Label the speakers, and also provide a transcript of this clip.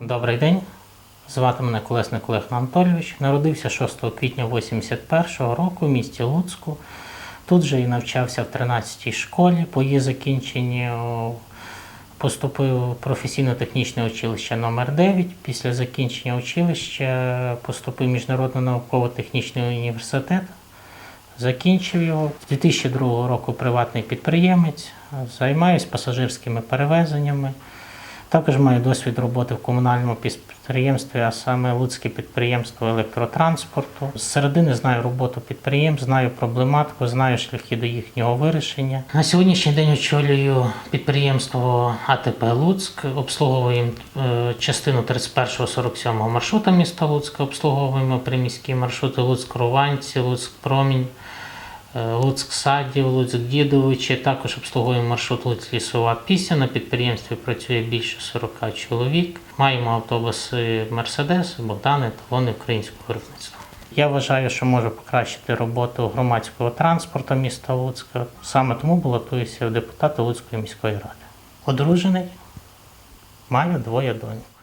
Speaker 1: Добрий день. Звати мене Колесник Олег Анатолійович. Народився 6 квітня 81 року в місті Луцьку. Тут же і навчався в 13-й школі. По її закінченні поступив в професійно-технічне училище номер 9 Після закінчення училища поступив в Міжнародний науково-технічний університет. Закінчив його з 2002 року приватний підприємець, займаюся пасажирськими перевезеннями. Також маю досвід роботи в комунальному підприємстві, а саме Луцьке підприємство електротранспорту. З середини знаю роботу підприємств, знаю проблематику, знаю шляхи до їхнього вирішення. На сьогоднішній день очолюю підприємство АТП Луцьк, обслуговуємо е, частину 31-47 маршрута міста Луцька, обслуговуємо приміські маршрути Луцьк-Руванці, Луцьк-Промінь. Е, Луцьк Садів, Луцьк Дідовичі. Також обслуговуємо маршрут Луцьк Лісова Пісня. На підприємстві працює більше 40 чоловік. Маємо автобуси Мерседес, Богдани та вони українського виробництва. Я вважаю, що можу покращити роботу громадського транспорту міста Луцька. Саме тому балотуюся в депутати Луцької міської ради. Одружений, маю двоє доньок.